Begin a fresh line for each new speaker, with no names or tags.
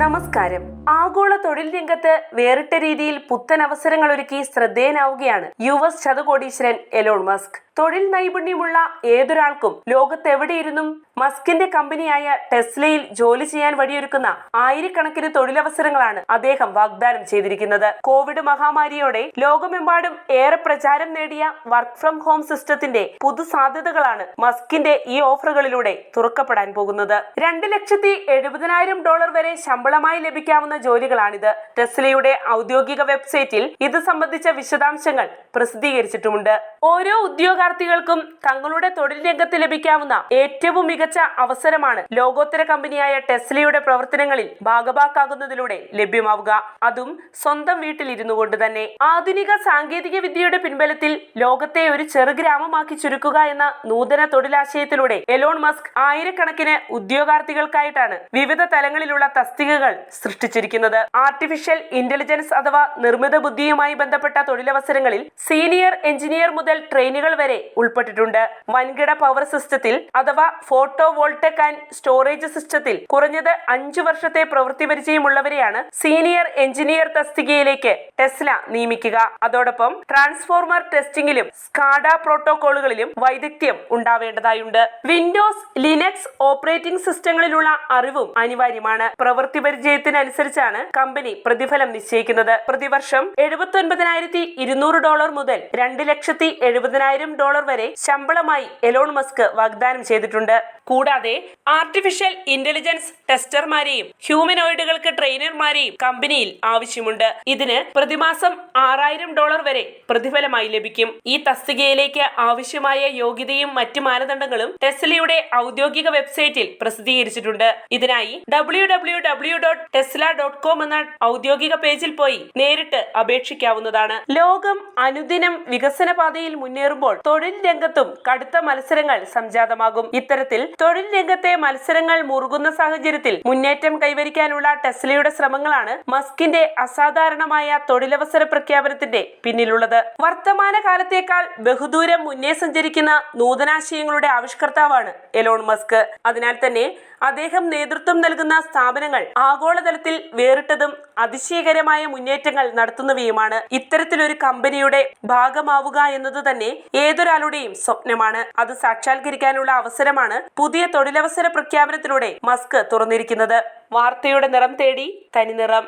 നമസ്കാരം. ആഗോള തൊഴിൽ രംഗത്ത് വേറിട്ട രീതിയിൽ പുത്തൻ അവസരങ്ങൾ ഒരുക്കി ശ്രദ്ധേയനാവുകയാണ് യു എസ് ശതകോടീശ്വരൻ എലോൺ മസ്ക്. തൊഴിൽ നൈപുണ്യമുള്ള ഏതൊരാൾക്കും ലോകത്തെവിടെയിരുന്നും മസ്കിന്റെ കമ്പനിയായ ടെസ്ലയിൽ ജോലി ചെയ്യാൻ വഴിയൊരുക്കുന്ന ആയിരക്കണക്കിന് തൊഴിലവസരങ്ങളാണ് അദ്ദേഹം വാഗ്ദാനം ചെയ്തിരിക്കുന്നത്. കോവിഡ് മഹാമാരിയോടെ ലോകമെമ്പാടും ഏറെ പ്രചാരം നേടിയ വർക്ക് ഫ്രം ഹോം സിസ്റ്റത്തിന്റെ പുതു സാധ്യതകളാണ് മസ്കിന്റെ ഈ ഓഫറുകളിലൂടെ തുറക്കപ്പെടാൻ പോകുന്നത്. രണ്ട് ലക്ഷത്തി എഴുപതിനായിരം ഡോളർ വരെ ശമ്പളമായി ലഭിക്കാവുന്ന ജോലികളാണിത്. ടെസ്ലയുടെ ഔദ്യോഗിക വെബ്സൈറ്റിൽ ഇത് സംബന്ധിച്ച വിശദാംശങ്ങൾ പ്രസിദ്ധീകരിച്ചിട്ടുമുണ്ട്. ഓരോ ഉദ്യോഗാർത്ഥികൾക്കും തങ്ങളുടെ തൊഴിൽ രംഗത്ത് ലഭിക്കാവുന്ന ഏറ്റവും മികച്ച അവസരമാണ് ലോകോത്തര കമ്പനിയായ ടെസ്ലയുടെ പ്രവർത്തനങ്ങളിൽ ഭാഗഭാക്കാകുന്നതിലൂടെ ലഭ്യമാവുക. അതും സ്വന്തം വീട്ടിലിരുന്നു കൊണ്ട് തന്നെ. ആധുനിക സാങ്കേതിക വിദ്യയുടെ പിൻബലത്തിൽ ലോകത്തെ ഒരു ചെറുഗ്രാമമാക്കി ചുരുക്കുക എന്ന നൂതന തൊഴിലാശയത്തിലൂടെ എലോൺ മസ്ക് ആയിരക്കണക്കിന് ഉദ്യോഗാർത്ഥികൾക്കായിട്ടാണ് വിവിധ തലങ്ങളിലുള്ള തസ്തികകൾ സൃഷ്ടിച്ചിരിക്കുന്നത്. ആർട്ടിഫിഷ്യൽ ഇന്റലിജൻസ് അഥവാ നിർമ്മിത ബുദ്ധിയുമായി ബന്ധപ്പെട്ട തൊഴിലവസരങ്ങളിൽ സീനിയർ എഞ്ചിനീയർ മുതൽ ട്രെയിനുകൾ വരെ ഉൾപ്പെട്ടിട്ടുണ്ട്. വൻകിട പവർ സിസ്റ്റത്തിൽ അഥവാ ഫോട്ടോ വോൾട്ടക് ആൻഡ് സ്റ്റോറേജ് സിസ്റ്റത്തിൽ കുറഞ്ഞത് അഞ്ചു വർഷത്തെ പ്രവൃത്തി പരിചയമുള്ളവരെയാണ് സീനിയർ എഞ്ചിനീയർ തസ്തികയിലേക്ക് ടെസ്ല നിയമിക്കുക. അതോടൊപ്പം ട്രാൻസ്ഫോർമർ ടെസ്റ്റിംഗിലും സ്കാഡ പ്രോട്ടോകോളുകളിലും വൈദഗ്ധ്യം ഉണ്ടാവേണ്ടതായുണ്ട്. വിൻഡോസ് ലിനക്സ് ഓപ്പറേറ്റിംഗ് സിസ്റ്റങ്ങളിലുള്ള അറിവും അനിവാര്യമാണ്. പ്രവൃത്തി പരിചയത്തിനനുസരിച്ചാണ് കമ്പനി പ്രതിഫലം നിശ്ചയിക്കുന്നത്. പ്രതിവർഷം എഴുപത്തി ഒൻപതിനായിരത്തി ഇരുന്നൂറ് ഡോളർ മുതൽ രണ്ട് ലക്ഷത്തി എഴുപതിനായിരം ഡോളർ വരെ ശമ്പളമായി എലോൺ മസ്ക് വാഗ്ദാനം ചെയ്തിട്ടുണ്ട്. കൂടാതെ ആർട്ടിഫിഷ്യൽ ഇന്റലിജൻസ് ടെസ്റ്റർമാരെയും ഹ്യൂമനോയിഡുകൾക്ക് ട്രെയിനർമാരെയും കമ്പനിയിൽ ആവശ്യമുണ്ട്. ഇതിന് പ്രതിമാസം ആറായിരം ഡോളർ വരെ പ്രതിഫലമായി ലഭിക്കും. ഈ തസ്തികയിലേക്ക് ആവശ്യമായ യോഗ്യതയും മറ്റ് മാനദണ്ഡങ്ങളും ടെസ്ലയുടെ ഔദ്യോഗിക വെബ്സൈറ്റിൽ പ്രസിദ്ധീകരിച്ചിട്ടുണ്ട്. ഇതിനായി W W W dot Tesla dot com എന്ന ഔദ്യോഗിക പേജിൽ പോയി നേരിട്ട് അപേക്ഷിക്കാവുന്നതാണ്. ലോകം അനുദിനം വികസന പാതയിൽ മുന്നേറുമ്പോൾ തൊഴിൽ രംഗത്തും കടുത്ത മത്സരങ്ങൾ സംജാതമാകും. ഇത്തരത്തിൽ തൊഴിൽ രംഗത്തെ മത്സരങ്ങൾ മുറുകുന്ന സാഹചര്യത്തിൽ മുന്നേറ്റം കൈവരിക്കാനുള്ള ടെസ്ലയുടെ ശ്രമങ്ങളാണ് മസ്കിന്റെ അസാധാരണമായ തൊഴിലവസര പ്രഖ്യാപനത്തിന്റെ പിന്നിലുള്ളത്. വർത്തമാന കാലത്തേക്കാൾ ബഹുദൂരം മുന്നേ സഞ്ചരിക്കുന്ന നൂതനാശയങ്ങളുടെ ആവിഷ്കർത്താവാണ് എലോൺ മസ്ക്. അതിനാൽ തന്നെ അദ്ദേഹം നേതൃത്വം നൽകുന്ന സ്ഥാപനങ്ങൾ ആഗോളതലത്തിൽ വേറിട്ടതും അതിശയകരമായ മുന്നേറ്റങ്ങൾ നടത്തുന്നവയുമാണ്. ഇത്തരത്തിലൊരു കമ്പനിയുടെ ഭാഗമാവുക എന്നത് തന്നെ ഏതൊരാളുടെയും സ്വപ്നമാണ്. അത് സാക്ഷാത്കരിക്കാനുള്ള അവസരമാണ് പുതിയ തൊഴിലവസര പ്രഖ്യാപനത്തിലൂടെ മസ്ക് തുറന്നിരിക്കുന്നത്. വാർത്തയുടെ നിറം തേടി തനിനിറം